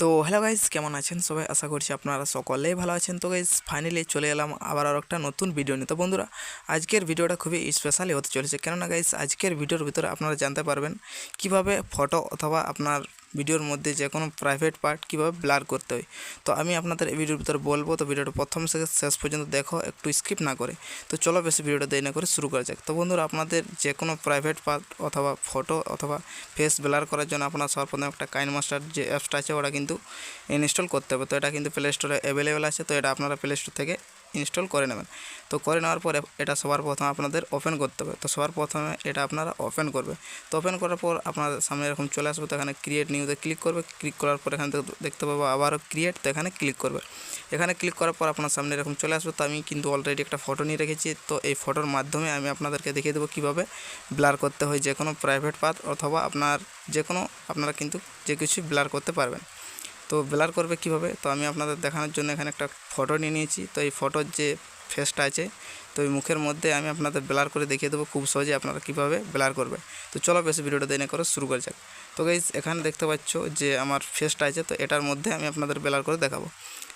তো hello guys কেমন আছেন সবাই? আশা করছি আপনারা সকলেই ভালো আছেন। তো গাইজ ফাইনালি চলে এলাম আবার আর একটা নতুন ভিডিও নিয়ে। তো বন্ধুরা, আজকের ভিডিওটা খুবই স্পেশালি হতে চলেছে। কেননা গাইজ আজকের ভিডিওর ভিতরে আপনারা জানতে পারবেন কীভাবে ফটো অথবা আপনার ভিডিওর মধ্যে যে কোনো প্রাইভেট পার্ট কীভাবে ব্লার করতে হয়। তো আমি আপনাদের এই ভিডিওর ভিতরে বলব, তো ভিডিওটা প্রথম থেকে শেষ পর্যন্ত দেখো, একটু স্কিপ না করে। তো চলো বেশি ভিডিওটা দেরি না করে শুরু করা যাক। তো বন্ধুরা, আপনাদের যে কোনো প্রাইভেট পার্ট অথবা ফটো অথবা ফেস ব্লার করার জন্য আপনার সর্বপ্রথম একটা কাইন মাস্টার যে অ্যাপসটা আছে, ওটা কিন্তু ইনস্টল করতে হবে। তো এটা কিন্তু প্লে স্টোরে অ্যাভেলেবেল আছে। তো এটা আপনারা প্লে স্টোর থেকে ইনস্টল করে নেবেন। তো করে নেওয়ার পরে এটা সবার প্রথমে আপনাদের ওপেন করতে হবে। তো সবার প্রথমে এটা আপনারা ওপেন করবে। তো ওপেন করার পর আপনার সামনে এরকম চলে আসবে, তো এখানে ক্রিয়েট নিউতে ক্লিক করবে। ক্লিক করার পর এখানে দেখ- দেখতে পাবো আবারও ক্রিয়েট তো এখানে ক্লিক করবে। এখানে ক্লিক করার পর আপনার সামনে এরকম চলে আসবে। তো আমি কিন্তু অলরেডি একটা ফটো নিয়ে রেখেছি। তো এই ফটোর মাধ্যমে আমি আপনাদেরকে দেখিয়ে দেবো কীভাবে ব্লার করতে হয় যে কোনো প্রাইভেট পাথ অথবা আপনার যে কোনো, আপনারা কিন্তু যে কিছু ব্লার করতে পারবেন। তো ব্লার করবে কীভাবে? তো আমি আপনাদের দেখানোর জন্য এখানে একটা ফটো নিয়ে নিয়েছি। তো এই ফটোর যে ফেসটা আছে। তো ওই মুখের মধ্যে আমি আপনাদের ব্লার করে দেখিয়ে দেবো খুব সহজে আপনারা কীভাবে ব্লার করবে তো চলো বেশি ভিডিওটা দেনে করে শুরু করা যাক। তো গাইজ এখানে দেখতে পাচ্ছ যে আমার ফেসটা আছে, তো এটার মধ্যে আমি আপনাদের ব্লার করে দেখাবো।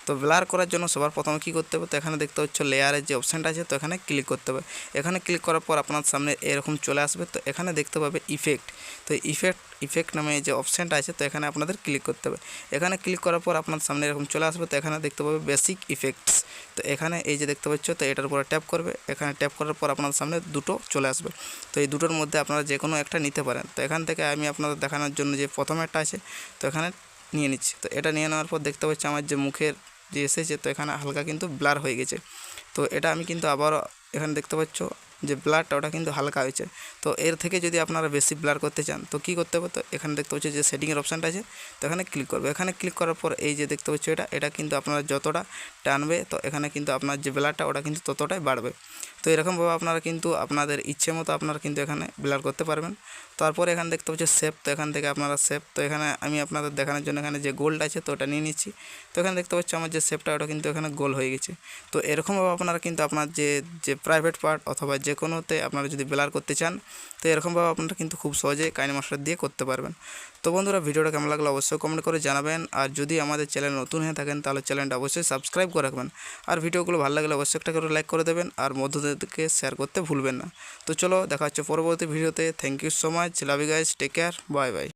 তো ব্লার করার জন্য সবার প্রথমে কী করতে হবে? তো এখানে দেখতে হচ্ছে লেয়ারের যে অপশানটা আছে, তো এখানে ক্লিক করতে হবে। এখানে ক্লিক করার পর আপনার সামনে এরকম চলে আসবে। তো এখানে দেখতে পাবে ইফেক্ট তো ইফেক্ট ইফেক্ট নামে যে অপশানটা আছে, তো এখানে আপনাদের ক্লিক করতে হবে। এখানে ক্লিক করার পর আপনার সামনে এরকম চলে আসবে। তো এখানে দেখতে পাবে বেসিক ইফেক্টস তো এখানে এই যে দেখতে পাচ্ছ, তো এটার উপরে ট্যাপ করবে। এখানে ট্যাপ করার পর আপনার সামনে দুটো চলে আসবে। তো এই দুটোর মধ্যে আপনারা যে কোনো একটা নিতে পারেন। তো এখান থেকে আমি আপনাদের দেখানোর জন্য যে প্রথম একটা আছে, তো এখানে নিয়ে নিচ্ছি। তো এটা নিয়ে নেওয়ার পর দেখতে পাচ্ছি আমার যে মুখের যে এসেছে, তো এখানে হালকা কিন্তু ব্লার হয়ে গেছে। তো এটা আমি কিন্তু আবারও এখানে দেখতে পাচ্ছ যে ব্লারটা ওটা কিন্তু হালকা হয়েছে। তো এর থেকে যদি আপনারা বেশি ব্লার করতে চান, তো কী করতে হবে তো? এখানে দেখতে পাচ্ছি যে সেটিংয়ের অপশানটা আছে, তো এখানে ক্লিক করবে। এখানে ক্লিক করার পর এই যে দেখতে পাচ্ছ এটা এটা কিন্তু আপনারা যতটা টানবে, তো এখানে কিন্তু আপনার যে ব্লারটা ওটা কিন্তু ততটাই বাড়বে। তো এরকমভাবে আপনারা কিন্তু আপনাদের ইচ্ছে মতো আপনারা কিন্তু এখানে ব্লার করতে পারবেন। তারপরে এখানে দেখতে পাচ্ছি সেপ তো এখান থেকে আপনারা সেপ তো এখানে আমি আপনাদের দেখানোর জন্য এখানে যে গোল্ড আছে, তো ওটা নিয়ে নিচ্ছি। তো এখানে দেখতে পাচ্ছি আমার যে সেপটা ওটা কিন্তু এখানে গোল হয়ে গেছে। তো এরকমভাবে আপনারা কিন্তু আপনার যে যে প্রাইভেট পার্ট অথবা যে কোনোতে আপনারা যদি বেলার করতে চান, তো এরকমভাবে আপনারা কিন্তু খুব সহজে কাইন মাস্টার দিয়ে করতে পারবেন। তো বন্ধুরা, ভিডিওটা কেমন লাগল অবশ্যই কমেন্ট করে জানাবেন। আর যদি আমাদের চ্যানেল নতুন হয়ে থাকেন, তাহলে চ্যানেলটা অবশ্যই সাবস্ক্রাইব করে রাখবেন। আর ভিডিওগুলো ভালো লাগলে অবশ্যই একটা করে লাইক করে দেবেন, আর মধ্যদেরকে শেয়ার করতে ভুলবেন না। তো চলো, দেখা হচ্ছে পরবর্তী ভিডিওতে। Thank you so much love you guys take care bye bye